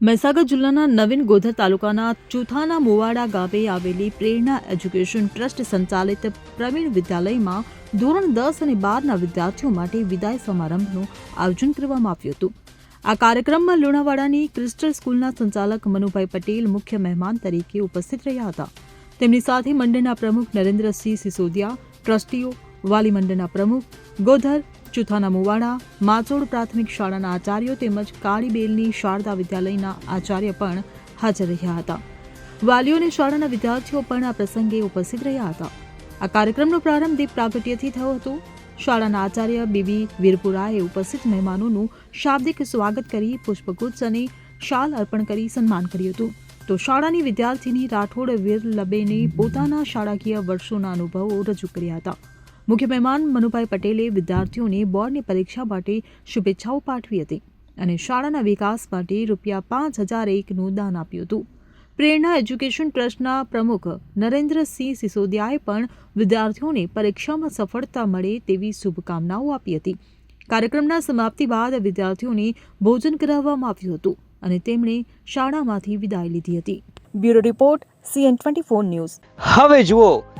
મહીસાગર જિલ્લાના નવીન ગોધર તાલુકાના ચુથાના મુવાડા ગામે આવેલી પ્રેરણા એજ્યુકેશન ટ્રસ્ટ સંચાલિત પ્રવીણ વિદ્યાલયમાં ધોરણ દસ અને બારના વિદ્યાર્થીઓ માટે વિદાય સમારંભનું આયોજન કરવામાં આવ્યું હતું. આ કાર્યક્રમમાં લુણાવાડાની ક્રિસ્ટલ સ્કૂલના સંચાલક મનુભાઈ પટેલ, મુખ્ય મહેમાન તરીકે ઉપસ્થિત રહ્યા હતા. તેમની સાથે મંડળના પ્રમુખ નરેન્દ્રસિંહ સિસોદિયા, ટ્રસ્ટીઓ, વાલી મંડળના પ્રમુખ ગોધર ચુથાના મુવાડા, માચોડ પ્રાથમિક શાળાના આચાર્યો તેમજ કાળીબેલની શારદા વિદ્યાલયના આચાર્ય પણ હાજર રહ્યા હતા. વાલીઓ અને શાળાના વિદ્યાર્થીઓ પણ આ પ્રસંગે ઉપસ્થિત રહ્યા હતા. આ કાર્યક્રમનો પ્રારંભ દીપ પ્રાગટ્યથી થયો હતો. શાળાના આચાર્ય બીબી વીરપુરાએ ઉપસ્થિત મહેમાનોનું શાબ્દિક સ્વાગત કરી, પુષ્પગુચ્છ અને શાલ અર્પણ કરી સન્માન કર્યું હતું. તો શાળાની વિદ્યાર્થીની રાઠોડ વીરલબેને પોતાના શાળાકીય વર્ષોના અનુભવો રજૂ કર્યા હતા. મુખ્ય મહેમાન મનુભાઈ પટેલે વિદ્યાર્થીઓને બોર્ડની પરીક્ષા માટે શુભેચ્છાઓ પાઠવી હતી અને શાળાના વિકાસ માટે રૂપિયા પાંચ હજાર એકનું દાન આપ્યું હતું. પ્રેરણા એજ્યુકેશન ટ્રસ્ટના પ્રમુખ નરેન્દ્રસિંહ સિસોદિયાએ પણ વિદ્યાર્થીઓને પરીક્ષામાં સફળતા મળે તેવી શુભકામનાઓ આપી હતી. કાર્યક્રમના સમાપ્તિ બાદ વિદ્યાર્થીઓને ભોજન કરાવવામાં આવ્યું હતું અને તેમણે શાળામાંથી વિદાય લીધી હતી. Bureau report CN twenty four news. હવે જુઓ